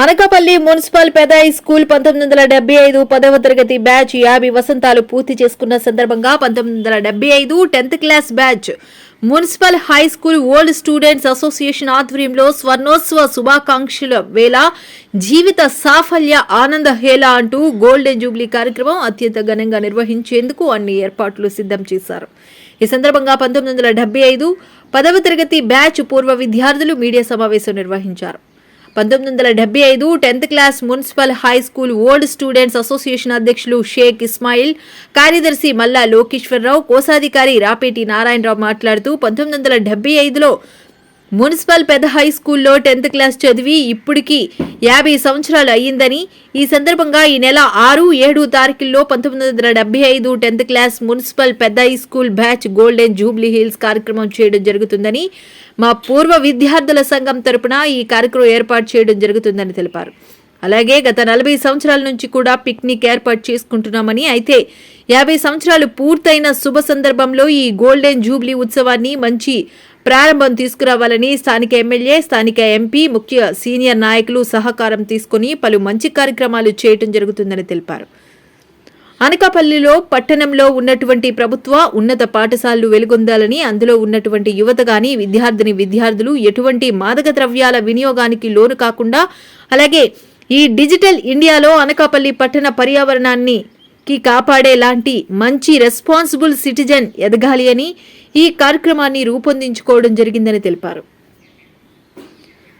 Anakapalli municipal పెదాయి school పంతొమ్మిది వందల డెబ్బై ఐదు పదవ తరగతి బ్యాచ్ యాభై వసంతాలు పూర్తి చేసుకున్న సందర్భంగా పంతొమ్మిది వందల డెబ్బై ఐదు tenth class batch municipal high school old students association ఆధ్వర్యంలో స్వర్ణోత్సవ శుభాకాంక్షల వేళ జీవిత సాఫల్య ఆనంద హేళ అంటూ గోల్డెన్ జూబ్లీ కార్యక్రమం అత్యంత ఘనంగా నిర్వహించేందుకు అన్ని ఏర్పాట్లు సిద్ధం చేశారు. ఈ సందర్భంగా పంతొమ్మిది వందల డెబ్బై ఐదు పదవ తరగతి బ్యాచ్ పూర్వ విద్యార్థులు మీడియా సమావేశం నిర్వహించారు. పంతొమ్మిది వందల డెబ్బై ఐదు tenth class municipal high school old students association అధ్యక్షులు షేక్ ఇస్మాయిల్ కార్యదర్శి మల్లా లోకేశ్వరరావు కోశాధికారి రాపేటి నారాయణరావు మాట్లాడుతూ పంతొమ్మిది వందల డెబ్బై ఐదులో మున్సిపల్ పెద్ద హై స్కూల్లో టెన్త్ క్లాస్ చదివి ఇప్పటికి యాభై సంవత్సరాలు అయ్యిందని ఈ సందర్భంగా ఈ నెల ఆరు ఏడు తారీఖుల్లో పంతొమ్మిది వందల డెబ్బై ఐదు టెన్త్ క్లాస్ మున్సిపల్ పెద్ద high school batch golden jubilee hills కార్యక్రమం చేయడం జరుగుతుందని మా పూర్వ విద్యార్థుల సంఘం తరపున ఈ కార్యక్రమం ఏర్పాటు చేయడం జరుగుతుందని తెలిపారు. అలాగే గత నలభై సంవత్సరాల నుంచి కూడా పిక్నిక్ ఏర్పాటు చేసుకుంటున్నామని అయితే యాభై సంవత్సరాలు పూర్తయిన శుభ సందర్భంలో ఈ గోల్డెన్ జూబ్లీ ఉత్సవాన్ని మంచి ప్రారంభం తీసుకురావాలని స్థానిక ఎమ్మెల్యే స్థానిక ఎంపీ ముఖ్య సీనియర్ నాయకులు సహకారం తీసుకుని పలు మంచి కార్యక్రమాలు చేయటం జరుగుతుందని తెలిపారు. అనకాపల్లిలో పట్టణంలో ఉన్నటువంటి ప్రభుత్వ ఉన్నత పాఠశాలలు వెలుగొందాలని అందులో ఉన్నటువంటి యువత గాని విద్యార్థిని విద్యార్థులు ఎటువంటి మాదక ద్రవ్యాల వినియోగానికి లోను కాకుండా అలాగే ఈ డిజిటల్ ఇండియాలో అనకాపల్లి పట్టణ పర్యావరణాన్ని కాపాడేలాంటి మంచి రెస్పాన్సిబుల్ సిటిజన్ ఎదగాలి అని ఈ కార్యక్రమాన్ని రూపొందించుకోవడం జరిగిందని తెలిపారు.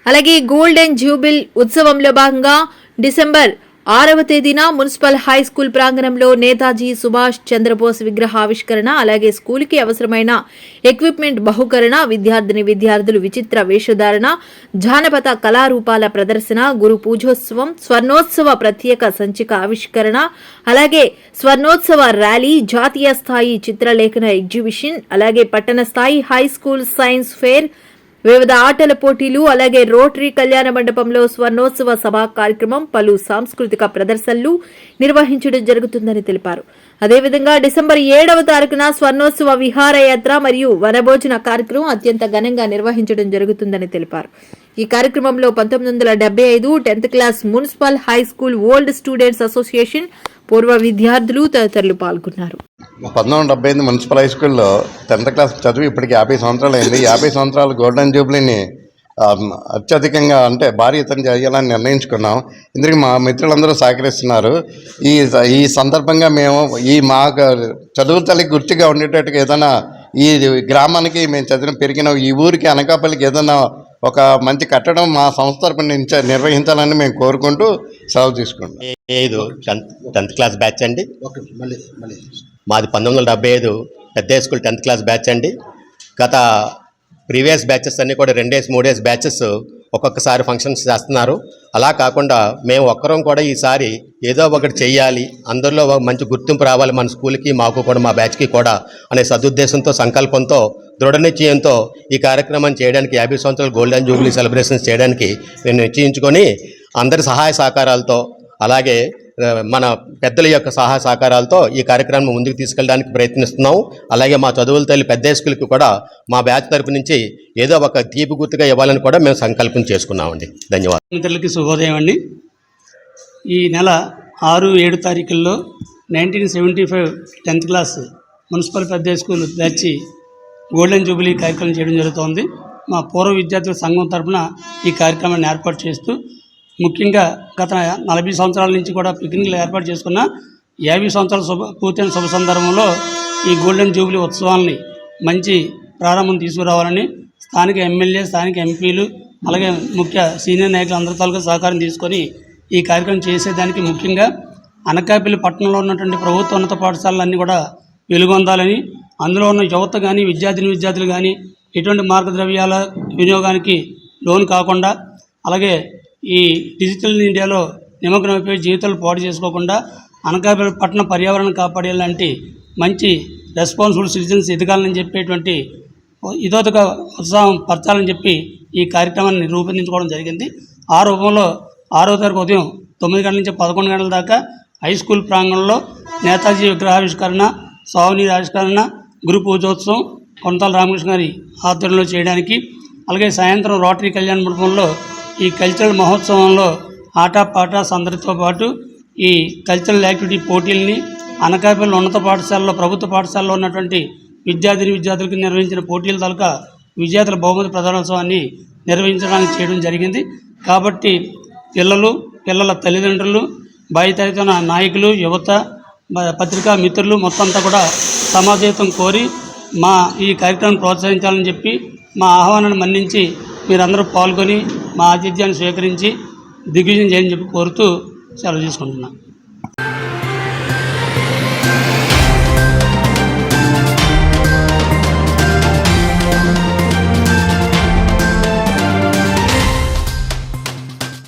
అలాగే గోల్డెన్ జూబిల్ ఉత్సవంలో భాగంగా డిసెంబర్ ఆరవ తేదీన మున్సిపల్ హై స్కూల్ ప్రాంగణంలో నేతాజీ సుభాష్ చంద్రబోస్ విగ్రహ ఆవిష్కరణ అలాగే స్కూల్కి అవసరమైన ఎక్విప్మెంట్ బహుకరణ విద్యార్థిని విద్యార్థులు విచిత్ర వేషధారణ జానపద కళారూపాల ప్రదర్శన గురు పూజోత్సవం స్వర్ణోత్సవ ప్రత్యేక సంచిక ఆవిష్కరణ అలాగే స్వర్ణోత్సవ ర్యాలీ జాతీయ స్థాయి చిత్రలేఖన ఎగ్జిబిషన్ అలాగే పట్టణ స్థాయి హై స్కూల్ సైన్స్ ఫేర్ వివిధ ఆటల పోటీలు అలాగే రోటరీ కళ్యాణ మండపంలో స్వర్ణోత్సవ సభా కార్యక్రమం పలు సాంస్కృతిక ప్రదర్శనలు నిర్వహించడం జరుగుతుందని తెలిపారు. అదేవిధంగా డిసెంబర్ ఏడవ తారీఖున స్వర్ణోత్సవ విహారయాత్ర మరియు వనభోజన కార్యక్రమం అత్యంత ఘనంగా నిర్వహించడం జరుగుతుందని తెలిపారు. ఈ కార్యక్రమంలో పంతొమ్మిది వందల డెబ్బై ఐదు tenth class municipal high school old students association పూర్వ విద్యార్థులు తదితరులు పాల్గొన్నారు. పంతొమ్మిది వందల డెబ్బై ఎనిమిది మున్సిపల్ హై స్కూల్లో టెన్త్ క్లాస్ చదివి ఇప్పటికి యాభై సంవత్సరాలు అయింది. యాభై సంవత్సరాలు గోల్డెన్ జూబ్లీని అత్యధికంగా అంటే భారీ ఎత్తున చేయాలని నిర్ణయించుకున్నాం. ఇందుకు మా మిత్రులందరూ సహకరిస్తున్నారు. ఈ ఈ సందర్భంగా మేము ఈ మా చదువు తల్లికి గుర్తుగా ఉండేటట్టుగా ఏదైనా ఈ గ్రామానికి మేము చదివిన పెరిగిన ఈ ఊరికి అనకాపల్లికి ఏదైనా ఒక మంచి కట్టడం మా సంస్థ తరపున నిర్వహించాలని మేము కోరుకుంటూ సెలవు తీసుకుంటాం ఐదు టెన్త్ టెన్త్ క్లాస్ బ్యాచ్ అండి. మాది పంతొమ్మిది వందల డెబ్బై ఐదు పెద్ద high school tenth class batch అండి. గత ప్రీవియస్ బ్యాచెస్ అన్నీ కూడా రెండేసి మూడేసి బ్యాచెస్ ఒక్కొక్కసారి ఫంక్షన్స్ చేస్తున్నారు. అలా కాకుండా మేము ఒక్కరం కూడా ఈసారి ఏదో ఒకటి చెయ్యాలి అందరిలో మంచి గుర్తింపు రావాలి మన స్కూల్కి మాకు కూడా మా బ్యాచ్కి కూడా అనే సదుద్దేశంతో సంకల్పంతో దృఢ నిశ్చయంతో ఈ కార్యక్రమాన్ని చేయడానికి యాభై సంవత్సరాలు గోల్డెన్ జూబ్లీ సెలబ్రేషన్స్ చేయడానికి మేము నిశ్చయించుకొని అందరి సహాయ సహకారాలతో అలాగే మన పెద్దల యొక్క సహాయ సహకారాలతో ఈ కార్యక్రమం ముందుకు తీసుకెళ్ళడానికి ప్రయత్నిస్తున్నాం అలాగే మా చదువుల తల్లి పెద్ద స్కూల్కి కూడా మా బ్యాచ్ తరపు నుంచి ఏదో ఒక తీపి గుర్తుగా ఇవ్వాలని కూడా మేము సంకల్పం చేసుకున్నామండి. ధన్యవాదాలు. మిత్రులకి శుభోదయం అండి. ఈ నెల ఆరు ఏడు తారీఖుల్లో nineteen seventy five tenth class municipal పెద్ద స్కూల్ బ్యాచ్ గోల్డెన్ జూబిలీ కార్యక్రమం చేయడం జరుగుతోంది. మా పూర్వ విద్యార్థుల సంఘం తరఫున ఈ కార్యక్రమాన్ని ఏర్పాటు చేస్తూ ముఖ్యంగా గత నలభై సంవత్సరాల నుంచి కూడా పిక్నిక్లు ఏర్పాటు చేసుకున్న యాభై సంవత్సరాల శుభ పూర్తయిన శుభ సందర్భంలో ఈ గోల్డెన్ జూబ్లీ ఉత్సవాలని మంచి ప్రారంభం తీసుకురావాలని స్థానిక ఎమ్మెల్యే స్థానిక ఎంపీలు అలాగే ముఖ్య సీనియర్ నాయకులు అందరి తాలూకా సహకారం తీసుకొని ఈ కార్యక్రమం చేసేదానికి ముఖ్యంగా అనకాపల్లి పట్టణంలో ఉన్నటువంటి ప్రభుత్వ ఉన్నత పాఠశాలలన్నీ కూడా వెలుగొందాలని అందులో ఉన్న యువత కానీ విద్యార్థిని విద్యార్థులు కానీ ఎటువంటి మార్గద్రవ్యాల వినియోగానికి లోన్ కాకుండా అలాగే ఈ డిజిటల్ ఇండియాలో నిమగ్నమైపోయి జీవితాలు పాడు చేసుకోకుండా అనకాపల్లి పట్టణ పర్యావరణం కాపాడేలాంటి మంచి రెస్పాన్సిబుల్ సిటిజన్స్ ఎదగాలని చెప్పేటువంటి ఇదొక ఉత్సాహం పరచాలని చెప్పి ఈ కార్యక్రమాన్ని రూపొందించుకోవడం జరిగింది. ఆ రూపంలో ఆరో తారీఖు ఉదయం తొమ్మిది గంటల నుంచి పదకొండు గంటల దాకా హై స్కూల్ ప్రాంగణంలో నేతాజీ విగ్రహావిష్కరణ సావనీర్ ఆవిష్కరణ గురు పూజోత్సవం కొంతాల రామకృష్ణ గారి ఆధ్వర్యంలో చేయడానికి అలాగే సాయంత్రం రోటరీ కళ్యాణ మండపంలో ఈ కల్చరల్ మహోత్సవంలో ఆట పాట సందడితో పాటు ఈ కల్చరల్ యాక్టివిటీ పోటీల్ని అనకాపల్లి ఉన్నత పాఠశాలలో ప్రభుత్వ పాఠశాలలో ఉన్నటువంటి విద్యార్థిని విద్యార్థులకు నిర్వహించిన పోటీల తాలూకా విజేతల బహుమతి ప్రధానోత్సవాన్ని నిర్వహించడానికి చేయడం జరిగింది. కాబట్టి పిల్లలు పిల్లల తల్లిదండ్రులు బాధ్యతన నాయకులు యువత పత్రికా మిత్రులు మొత్తం అంతా కూడా సమాజేతం కోరి మా ఈ కార్యక్రమం ప్రోత్సహించాలని చెప్పి మా ఆహ్వానాన్ని మన్నించి మీరందరూ పాల్గొని మా ఆతిథ్యాన్ని స్వీకరించి దిగ్విజయం చేయని చెప్పి కోరుతూ సెలవు తీసుకుంటున్నాను